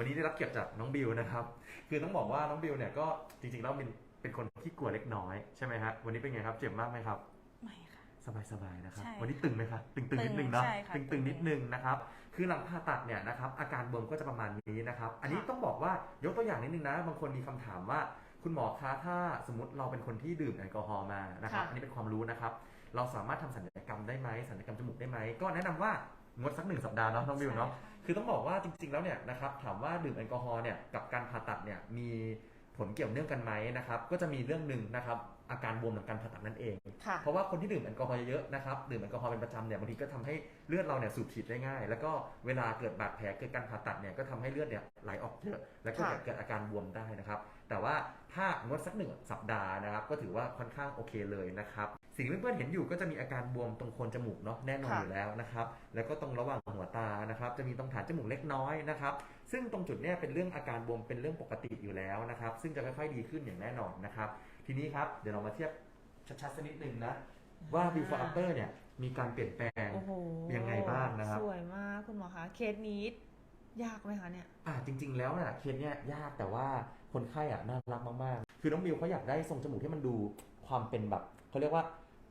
วันนี้ได้รับเกียรติจากน้องบิวนะครับ คือต้องบอกว่าน้องบิวเนี่ยก็จริงๆแล้วเป็นเป็นคนที่กลัวเล็กน้อยใช่ไหมฮะวันนี้เป็นไงครับเจ็บมากไหมครับ ไม่ค่ะ สบายๆนะครับ ใช่วันนี้ตึงไหมครับตึงตึๆงนิดนึงเนาะใช่ค่ะตึงตึๆงนิดนึงนะครับ คือหลังผ่าตัดเนี่ยนะครับอาการบวมก็จะประมาณนี้นะครับ อันนี้ค่ะ ต้องบอกว่ายกตัวอย่างนิดนึงนะ บางคนมีคำถามว่า คุณหมอคะถ้าสมมติเราเป็นคนที่ดื่มแอลกอฮอล์มานะครับอันนี้เป็นความรู้นะครับ เราสามารถทำศัลยกรรมได้ไหมศัลยกรรมจมูกได้ไหมก็แนะนำว่า งดสักหนึ่งสัปดาห์เนาะน้องบิวเนาะใช่ค่คือต้องบอกว่าจริง ๆ แล้วเนี่ยนะครับถามว่าดื่มแอลกอฮอล์เนี่ยกับการผ่าตัดเนี่ยมีผลเกี่ยวเนื่องกันไหมนะครับก็จะมีเรื่องหนึ่งนะครับอาการบวมหลังการผ่าตัดนั่นเองค่ะเพราะว่าคนที่ดื่มแอลกอฮอล์เยอะๆนะครับดื่มแอลกอฮอล์เป็นประจำเนี่ยบางทีก็ทำให้เลือดเราเนี่ยสูบฉีดได้ง่าย แล้วก็เวลาเกิดบาดแผลเกิดการผ่าตัดเนี่ยก็ทำให้เลือดเนี่ยไหลออกเยอะ แล้วก็ค่ะเกิดอาการบวมได้นะครับ แต่ว่าถ้างดสักหนึ่งสัปดาห์นะครับ ก็ถือว่าค่อนข้างโอเคเลยนะครับ สิ่งที่เพื่อนๆเห็นอยู่ก็จะมีอาการบวมตรงโคนจมูกเนาะแน่นอนค่ะอยู่แล้วนะครับ แล้วก็ตรงระหว่างหัวตานะครับ จะมีตรงฐานจมูกเล็กน้อยนะครับ ซึ่งตรงจุดเนี้ยเป็นเรื่องอาการบวมเป็นเรื่องปกติอยู่แล้วนะครับ ซึ่งจะค่อยๆดีขึ้นอย่างแน่นอนนะครับ ทีนี้ครับเดี๋ยวเรามาเทียบชัดๆสักนิดนึงนะว่า before after เนี่ยมีการเปลี่ยนแปลงโอ้โหยังไงบ้างนะครับ สวยมากคุณหมอคะเคสนี้ยากไหมคะเนี่ยอ่าจริง ๆ แล้วน่ะเคสเนี้ยยากแต่ว่า คนไข้อะน่ารักมากๆ คือน้องมิวเขาอยากได้ทรงจมูกที่มันดูความเป็นแบบเขาเรียกว่า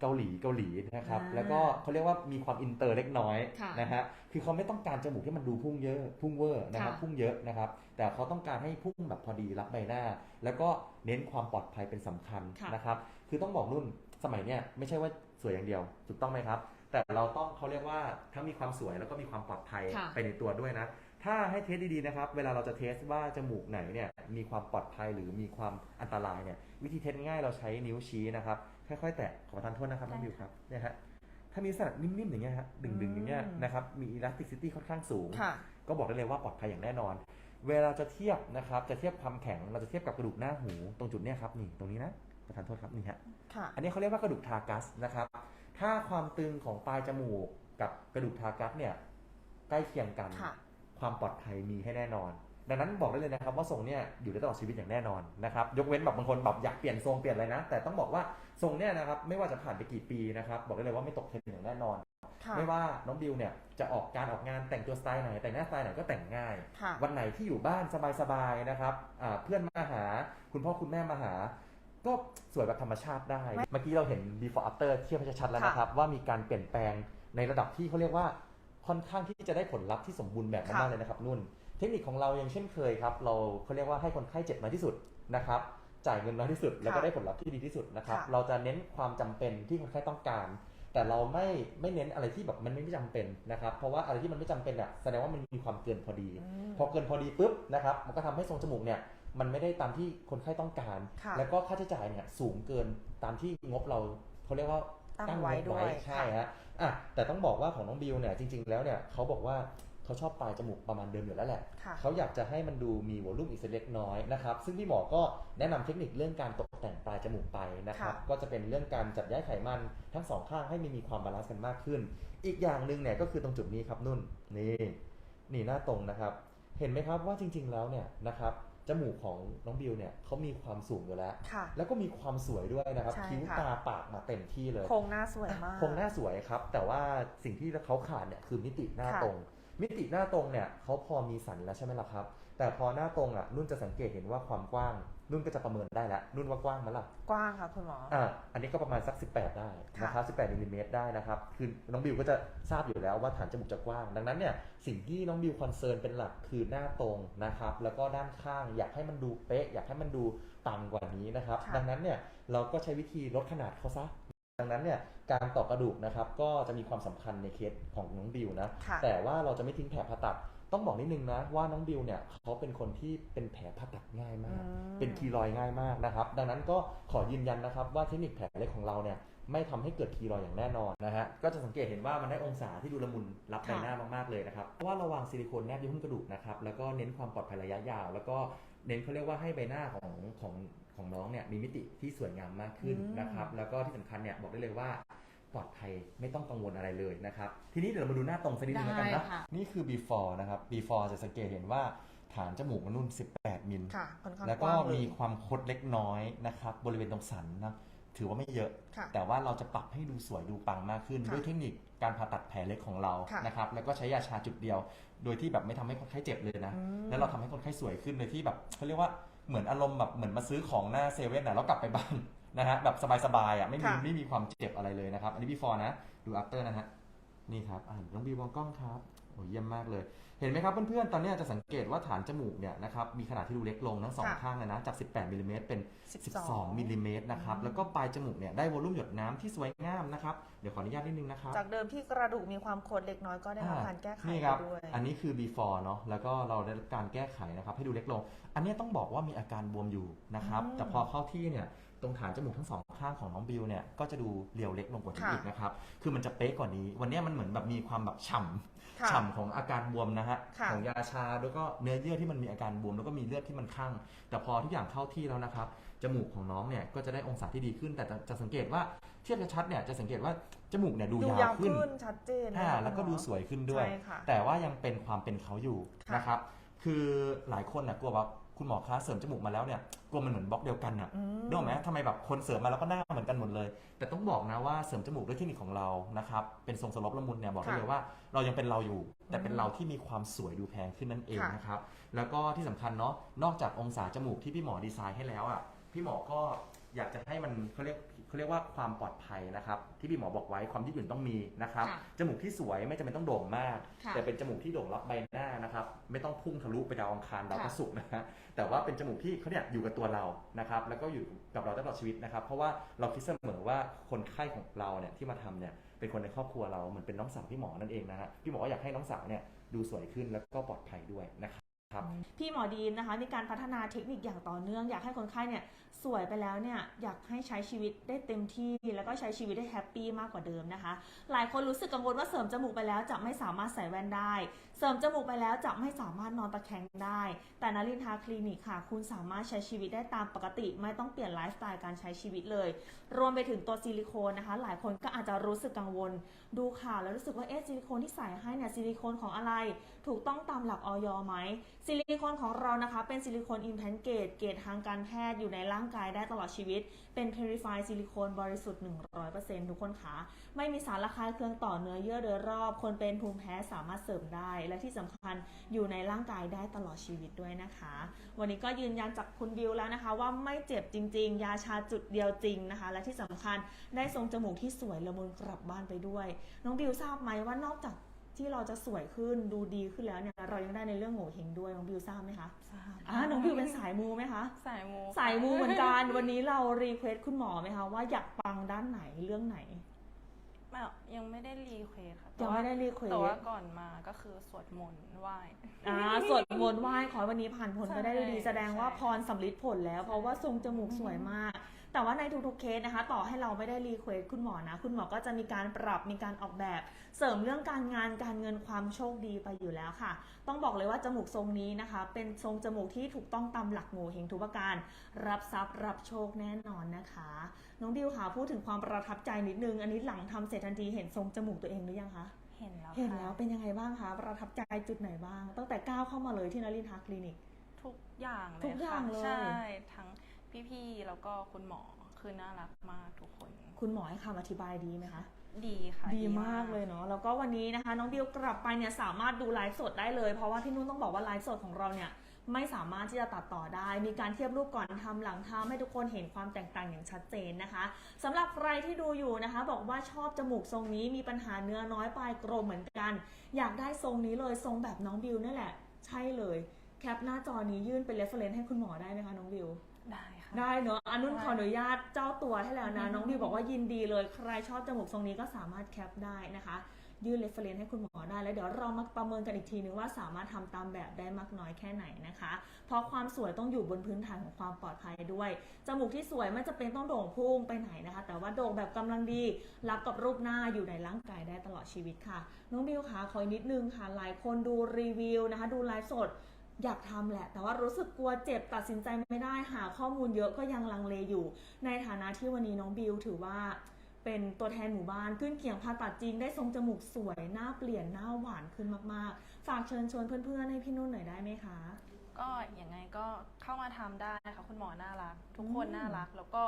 เกาหลีเกาหลีนะครับ อ่าแล้วก็เขาเรียกว่ามีความอินเตอร์เล็กน้อยค่ะนะฮะคือเขาไม่ต้องการจมูกที่มันดูพุ่งเยอะ พุ่งเวอร์นะครับค่ะ พุ่งเยอะนะครับ แต่เขาต้องการให้พุ่งแบบพอดีรับใบหน้า แล้วก็เน้นความปลอดภัยเป็นสำคัญค่ะ นะครับ คือต้องบอกนุ่นสมัยเนี้ยไม่ใช่ว่าสวยอย่างเดียวถูกต้องไหมครับ แต่เราต้องเขาเรียกว่าทั้งมีความสวยแล้วก็มีความปลอดภัยค่ะ ไปในตัวด้วยนะ ถ้าให้เทสดีๆนะครับ เวลาเราจะเทสว่าจมูกไหนเนี่ยมีความปลอดภัยหรือมีความอันตรายเนี่ยวิธีเทสง่ายๆเราใช้นิ้วชี้นะครับค่อยๆแตะขอประทานโทษนะครับน้องบิวครับเนี่ยฮะถ้ามีสลัดนิ่มๆอย่างเงี้ยฮะดึงๆอย่างเงี้ยอืมนะครับมี elasticity ค่อนข้างสูงค่ะก็บอกได้เลยว่าปลอดภัยอย่างแน่นอน เวลาจะเทียบนะครับจะเทียบความแข็งเราจะเทียบกับกระดูกหน้าหูตรงจุดเนี้ยครับนี่ตรงนี้นะประทานโทษครับนี่ฮะค่ะอันนี้เขาเรียกว่ากระดูกทากัสนะครับถ้าความตึงของปลายจมูกกับกระดูกทากัสเนี่ยใกล้เคียงกัน ค่ะความปลอดภัยมีให้แน่นอน ดังนั้นบอกได้เลยนะครับว่าทรงเนี่ยอยู่ได้ตลอดชีวิตอย่างแน่นอนนะครับยกเว้นแบบบางคนแบบอยากเปลี่ยนทรงเปลี่ยนอะไรนะ แต่ต้องบอกว่าทรงเนี่ยนะครับไม่ว่าจะผ่านไปกี่ปีนะครับบอกได้เลยว่าไม่ตกเทรนด์อย่างแน่นอนค่ะไม่ว่าน้องบิวเนี่ยจะออกการออกงานแต่งตัวสไตล์ไหน แต่งหน้าสไตล์ไหนก็แต่งง่ายค่ะวันไหนที่อยู่บ้านสบายๆนะครับอ่าเพื่อนมาหา คุณพ่อคุณแม่มาหา ก็สวยแบบธรรมชาติได้ เมื่อกี้เราเห็น before after เทียบให้ชัดๆแล้วนะครับ ว่ามีการเปลี่ยนแปลงในระดับที่เขาเรียกว่า ค่อนข้างที่จะได้ผลลัพธ์ที่สมบูรณ์แบบมากๆค่ะเลยนะครับนุ่น เทคนิคของเรายังเช่นเคยครับ เราเขาเรียกว่าให้คนไข้เจ็บน้อยที่สุดนะครับ จ่ายเงินน้อยที่สุด แล้วก็ได้ผลลัพธ์ที่ดีที่สุดนะครับค่ะเราจะเน้นความจำเป็นที่คนไข้ต้องการ แต่เราไม่ไม่เน้นอะไรที่แบบมันไม่จำเป็นนะครับ เพราะว่าอะไรที่มันไม่จำเป็นอะแสดงว่ามันมีความเกินพอดีอืมพอเกินพอดีปุ๊บนะครับ มันก็ทำให้ทรงจมูกเนี่ยมันไม่ได้ตามที่คนไข้ต้องการค่ะแล้วก็ค่าใช้จ่ายเนี่ยสูงเกินตามที่งบเราเขาเรียกว่า ตั้งไว้งบด้วยใช่ฮะอะแต่ต้องบอกว่าของน้องบิวเนี่ยจริง ๆ แล้วเนี่ยเขาบอกว่าเขาชอบปลายจมูกประมาณเดิมอยู่แล้วแหละค่ะเขาอยากจะให้มันดูมีวอลลุ่มอีกสักเล็กน้อยนะครับ ซึ่งพี่หมอก็แนะนำเทคนิคเรื่องการตกแต่งปลายจมูกไปนะครับค่ะก็จะเป็นเรื่องการจัดย้ายไขมันทั้งสองข้างให้มันมีความบาลานซ์กันมากขึ้น อีกอย่างหนึ่งเนี่ยก็คือตรงจุดนี้ครับนุ่นนี่นี่หน้าตรงนะครับ เห็นไหมครับว่าจริง ๆ แล้วเนี่ยนะครับ จมูกของน้องบิวเนี่ยเขามีความสูงอยู่แล้ว ค่ะ แล้วก็มีความสวยด้วยนะครับ ใช่คิ้วค่ะ ตาปากมาเต็มที่เลย โครงหน้าสวยมาก โครงหน้าสวยครับ แต่ว่าสิ่งที่เขาขาดเนี่ยคือมิติหน้าค่ะ ตรง มิติหน้าตรงเนี่ยเขาพอมีสันแล้วใช่ไหมล่ะครับ แต่พอหน้าตรงอะนุ่นจะสังเกตเห็นว่าความกว้าง นุ่นก็จะประเมินได้แล้วนุ่นว่ากว้างไหมล่ะกว้างค่ะคุณหมออ่าอันนี้ก็ประมาณสัก 18 ได้นะครับ18มิลลิเมตรได้นะครับคือน้องบิวก็จะทราบอยู่แล้วว่าฐานจมูกจะกว้าง ดังนั้นเนี่ยสิ่งที่น้องบิวคอนเซิร์นเป็นหลักคือหน้าตรงนะครับแล้วก็ด้านข้างอยากให้มันดูเป๊ะ อยากให้มันดูปังกว่านี้นะครับค่ะดังนั้นเนี่ยเราก็ใช้วิธีลดขนาดเขาซะดังนั้นเนี่ยการต่อกระดูกนะครับก็จะมีความสำคัญในเคสของน้องบิวนะค่ะแต่ว่าเราจะไม่ทิ้งแผลผ่าตัด ต้องบอกนิดนึงนะว่าน้องบิวเนี่ยเขาเป็นคนที่เป็นแผลผ่าตัดง่ายมากอืมเป็นคีรอยด์ง่ายมากนะครับ ดังนั้นก็ขอยืนยันนะครับว่าเทคนิคแผลเล็กของเราเนี่ยไม่ทำให้เกิดคีรอยด์อย่างแน่นอนนะฮะ ก็จะสังเกตเห็นว่ามันได้องศาที่ดูละมุนรับใบหน้ามากๆเลยนะครับ เพราะว่าเราวางซิลิโคนแนบอยู่หุ้มกระดูกนะครับ แล้วก็เน้นความปลอดภัยระยะยาว แล้วก็เน้นเขาเรียกว่าให้ใบหน้าของของของน้องเนี่ยมีมิติที่สวยงามมากขึ้นอืมนะครับ แล้วก็ที่สำคัญเนี่ยบอกได้เลยว่า ปลอดภัยไม่ต้องกังวลอะไรเลยนะครับ ทีนี้เดี๋ยวเรามาดูหน้าตรงสักนิดนึงแล้วกันนะได้ค่ะนี่คือ before นะครับ before จะสังเกตเห็นว่าฐานจมูกมันนุ่น 18 มิลค่ะค่อนข้างแล้วกก็ว้างเลยมีความคดเล็กน้อยนะครับ บริเวณตรงสันนะถือว่าไม่เยอะค่ะแต่ว่าเราจะปรับให้ดูสวยดูปังมากขึ้นค่ะด้วยเทคนิคการผ่าตัดแผลเล็กของเราค่ะนะครับ แล้วก็ใช้ยาชาจุดเดียว โดยที่แบบไม่ทำให้คนไข้เจ็บเลยนะอืมแล้วเราทำให้คนไข้สวยขึ้นโดยที่แบบเขาเรียกว่าเหมือนอารมณ์แบบเหมือนมาซื้อของหน้าเซเว่นนะแล้วกลับไปบ้าน นะฮะแบบสบายๆอะไม่มีค่ะ ไม่มีความเจ็บอะไรเลยนะครับ อันนี้ before นะ ดู after นะฮะนี่ครับอ่าน้องบีมองกล้องครับโอ้เยี่ยมมากเลย เห็นไหมครับเพื่อนๆตอนนี้จะสังเกตว่าฐานจมูกเนี่ยนะครับมีขนาดที่ดูเล็กลงทั้งสองค่ะข้างเลยนะจาก 18มิลลิเมตรเป็น 12 12มิลลิเมตรนะครับอืมแล้วก็ปลายจมูกเนี่ยได้วอลลุ่มหยดน้ำที่สวยงามนะครับเดี๋ยวขออนุญาตนิดนึงนะครับ จากเดิมที่กระดูกมีความโคดเล็กน้อยก็ได้รับการแก้ไขนี่ไปครับด้วย อันนี้คือ before เนาะแล้วก็เราได้รับการแก้ไขนะครับ ให้ดูเล็กลง อันนี้ต้องบอกว่ามีอาการบวมอยู่นะครับ อืมแต่พอเข้าที่เนี่ย ตรงฐานจมูกทั้งสองข้างของน้องบิวเนี่ยก็จะดูเรียวเล็กลงกว่าที่ค่ะอีกนะครับ คือมันจะเป๊ะกว่านี้ วันนี้มันเหมือนแบบมีความแบบฉ่ำค่ะฉ่ำของอาการบวมนะฮะค่ะ ของยาชาแล้วก็เนื้อเยื่อที่มันมีอาการบวมแล้วก็มีเลือดที่มันข้างแต่พอทุกอย่างเข้าที่แล้วนะครับจมูกของน้องเนี่ยก็จะได้องศาที่ดีขึ้น แต่จะจะสังเกตว่าเทียบชัดๆเนี่ยจะสังเกตว่าจมูกเนี่ยดูดูยาวยาวขึ้นขึ้นชัดเจนอ่านะคะแล้วก็ดูสวยขึ้นด้วย ใช่ค่ะ แต่ว่ายังเป็นความเป็นเขาอยู่ค่ะนะครับ คือหลายคนน่ะกลัวว่าคุณหมอคะเสริมจมูกมาแล้วเนี่ยกลัวมันเหมือนบล็อกเดียวกันน่ะอืมนึกออกไหมทำไมแบบคนเสริมมาแล้วก็หน้าเหมือนกันหมดเลย แต่ต้องบอกนะว่าเสริมจมูกด้วยเทคนิคของเรานะครับเป็นทรงสลบละมุนเนี่ยบอกได้ค่ะเลยว่า เรายังเป็นเราอยู่ แต่เป็นอืมเราที่มีความสวยดูแพงขึ้นนั่นเองค่ะนะครับแล้วก็ที่สำคัญเนาะนอกจากองศาจมูกที่พี่หมอดีไซน์ให้แล้วอะพี่หมอก็ อยากจะให้มันเขาเรียกเขาเรียกว่าความปลอดภัยนะครับ ที่พี่หมอบอกไว้ความยืดหยุ่นต้องมีนะครับค่ะจมูกที่สวยไม่จำเป็นต้องโด่งมาก ค่ะแต่เป็นจมูกที่โด่งรับใบหน้านะครับ ไม่ต้องพุ่งทะลุไปดาวอังคารดาวพระค่ะศุกร์นะฮะแต่ว่าเป็นจมูกที่เขาเนี่ยอยู่กับตัวเรานะครับ แล้วก็อยู่กับเราตลอดชีวิตนะครับ เพราะว่าเราคิดเสมอว่าคนไข้ของเราเนี่ยที่มาทำเนี่ยเป็นคนในครอบครัวเราเหมือนเป็นน้องสาวพี่หมอนั่นเองนะฮะพี่หมอก็อยากให้น้องสาวเนี่ยดูสวยขึ้นแล้วก็ปลอดภัยด้วยนะครับ ครับพี่หมอดีนนะคะมีการพัฒนาเทคนิคอย่างต่อเนื่อง อยากให้คนไข้เนี่ยสวยไปแล้วเนี่ยอยากให้ใช้ชีวิตได้เต็มที่ แล้วก็ใช้ชีวิตได้แฮปปี้มากกว่าเดิมนะคะ หลายคนรู้สึกกังวลว่าเสริมจมูกไปแล้วจะไม่สามารถใส่แว่นได้ เสริมจมูกไปแล้วจะไม่สามารถนอนตะแคงได้ แต่นลินทาคลินิกค่ะ คุณสามารถใช้ชีวิตได้ตามปกติ ไม่ต้องเปลี่ยนไลฟ์สไตล์การใช้ชีวิตเลย รวมไปถึงตัวซิลิโคนนะคะ หลายคนก็อาจจะรู้สึกกังวล ดูข่าวแล้วรู้สึกว่าเอ๊ะซิลิโคนที่ใส่ให้เนี่ยซิลิโคนของอะไร ถูกต้องตามหลักออยไหมซิลิโคนของเรานะคะ เป็นซิลิโคนอิมแพนเกตเกตทางการแพทย์อยู่ในร่างกายได้ตลอดชีวิต เป็น Purify ซิลิโคนบริสุทธิ์ 100%ทุกคนคะไม่มีสารระคายเคืองต่อเนื้อเยื่อโดยรอบ คนเป็นภูมิแพ้สามารถเสริมได้และที่สำคัญอยู่ในร่างกายได้ตลอดชีวิตด้วยนะคะ วันนี้ก็ยืนยันจากคุณบิวแล้วนะคะ ว่าไม่เจ็บจริง ๆ ยาชาจุดเดียวจริงนะคะ และที่สำคัญได้ทรงจมูกที่สวยละมุนกลับบ้านไปด้วย น้องบิวทราบไหมว่านอกจากที่เราจะสวยขึ้นดูดีขึ้นแล้วเนี่ยเรายังได้ในเรื่องโง่เฮงด้วยน้องบิวทราบไหมคะทราบอ่าน้องบิวเป็นสายมูไหมคะสายมูสายมูเหมือนกันวันนี้เรารีเควสคุณหมอไหมคะว่าอยากปังด้านไหนเรื่องไหนไม่หรอก ยังไม่ได้รีเควสค่ะยังไม่ได้รีเควสแต่ว่าก่อนมาก็คือสวดมนต์ไหว้ อ่าสวดมนต์ไหว้ขอให้วันนี้ผ่านผลไปได้ด้วยดี ใช่แสดงว่าใช่พรสำลิดผลแล้ว เพราะว่าทรงจมูกสวยมาก แต่ว่าในทุกๆเคสนะคะ ต่อให้เราไม่ได้รีเควสคุณหมอนะ คุณหมอก็จะมีการปรับมีการออกแบบ เสริมเรื่องการงานการเงินความโชคดีไปอยู่แล้วค่ะ ต้องบอกเลยว่าจมูกทรงนี้นะคะ เป็นทรงจมูกที่ถูกต้องตามหลักโงเฮงทุกประการ รับทรัพย์รับโชคแน่นอนนะคะ น้องดิวค่ะพูดถึงความประทับใจนิดนึงอันนี้หลังทำเสร็จทันทีเห็นทรงจมูกตัวเองหรือยังคะ เห็นแล้วเห็นค่ะแล้วเป็นยังไงบ้างคะ ประทับใจจุดไหนบ้าง ตั้งแต่ก้าวเข้ามาเลยที่นรินทราคลินิก ทุกอย่างเลยทุกอย่างค่ะเลย ใช่ ทั้งพี่ๆ แล้วก็คุณหมอคือน่ารักมากทุกคน คุณหมอให้คำอธิบายดีไหมคะ ดีค่ะ ดีมากเลยเนาะ แล้วก็วันนี้นะคะ น้องบิวกลับไปเนี่ยสามารถดูไลฟ์สดได้เลย เพราะว่าพี่นุ่นต้องบอกว่าไลฟ์สดของเราเนี่ย ไม่สามารถที่จะตัดต่อได้ มีการเทียบรูปก่อนทำหลังทำให้ทุกคนเห็นความแตกต่างอย่างชัดเจนนะคะสำหรับใครที่ดูอยู่นะคะ บอกว่าชอบจมูกทรงนี้มีปัญหาเนื้อน้อยปลายกลมเหมือนกัน อยากได้ทรงนี้เลยทรงแบบน้องบิวนั่นแหละ ใช่เลยแคปหน้าจอนี้ยื่นเป็นเรฟเฟรนซ์ให้คุณหมอได้ไหมคะน้องบิวได้ค่ะได้เนอะอันนุ่นได้ขออนุญาตเจ้าตัวให้แล้วนะ น้องบิวบอกว่ายินดีเลย ใครชอบจมูกทรงนี้ก็สามารถแคปได้นะคะ ยื่นเรฟเฟรนซ์ให้คุณหมอได้ แล้วเดี๋ยวเรามาประเมินกันอีกทีนึงว่าสามารถทำตามแบบได้มากน้อยแค่ไหนนะคะ เพราะความสวยต้องอยู่บนพื้นฐานของความปลอดภัยด้วย จมูกที่สวยไม่จะเป็นต้องโด่งพุ่งไปไหนนะคะ แต่ว่าโด่งแบบกำลังดีรับกับรูปหน้าอยู่ในร่างกายได้ตลอดชีวิตค่ะ น้องบิวคะขออีกนิดนึงค่ะหลายคนดูรีวิวนะคะ ดูไลฟ์สดอยากทำแหละ แต่ว่ารู้สึกกลัวเจ็บตัดสินใจไม่ได้หาข้อมูลเยอะก็ยังลังเลอยู่ ในฐานะที่วันนี้น้องบิวถือว่า เป็นตัวแทนหมู่บ้านขึ้นเคียงผ่าตัดจริงได้ทรงจมูกสวยหน้าเปลี่ยนหน้าหวานขึ้นมากๆ ฝากเชิญชวนเพื่อนๆให้พี่นุ่นหน่อยได้ไหมคะ ก็อย่างไงก็เข้ามาทำได้ค่ะคุณหมอน่ารัก ทุกคนอืมน่ารักแล้วก็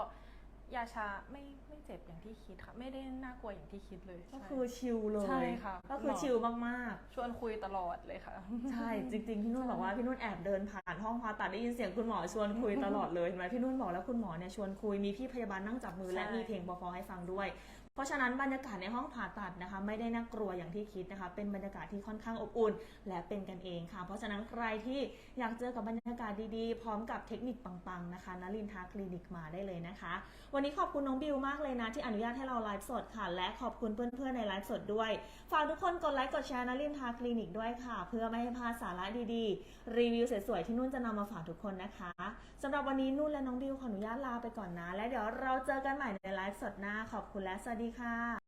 ยาชาไม่ไม่เจ็บอย่างที่คิดค่ะ ไม่ได้น่ากลัวอย่างที่คิดเลยก็ใช่คือชิลเลยใช่ค่ะก็คือชิลมากชวนคุยตลอดเลยค่ะๆใช่จริง ๆ พี่นุ่นบอกว่าพี่นุ่นแอบเดินผ่านห้องผ่าตัดได้ยินเสียงคุณหมอชวนคุยตลอดเลยเห็นไหมพี่นุ่นบอกแล้วคุณหมอเนี่ยชวนคุยมีพี่พยาบาลนั่งจับมือและใช่มีเพลงเบาๆให้ฟังด้วย เพราะฉะนั้นบรรยากาศในห้องผ่าตัดนะคะ ไม่ได้น่ากลัวอย่างที่คิดนะคะ เป็นบรรยากาศที่ค่อนข้างอบอุ่น และเป็นกันเองค่ะ เพราะฉะนั้นใครที่อยากเจอกับบรรยากาศดีๆ พร้อมกับเทคนิคปังๆนะคะนลินทาคลินิกมาได้เลยนะคะ วันนี้ขอบคุณน้องบิวมากเลยนะ ที่อนุญาตให้เราไลฟ์สดค่ะ และขอบคุณเพื่อนๆในไลฟ์สดด้วย ฝากทุกคนกดไลค์กดแชร์นลินทาคลินิกด้วยค่ะ เพื่อไม่ให้พลาดสาระดีๆ รีวิวสวยๆที่นุ่นจะนำมาฝากทุกคนนะคะสำหรับวันนี้นุ่นและน้องบิวขออนุญาตลาไปก่อนนะ และเดี๋ยวเราเจอกันใหม่ในไลฟ์สดหน้าขอบคุณและสวัสดีค่ะ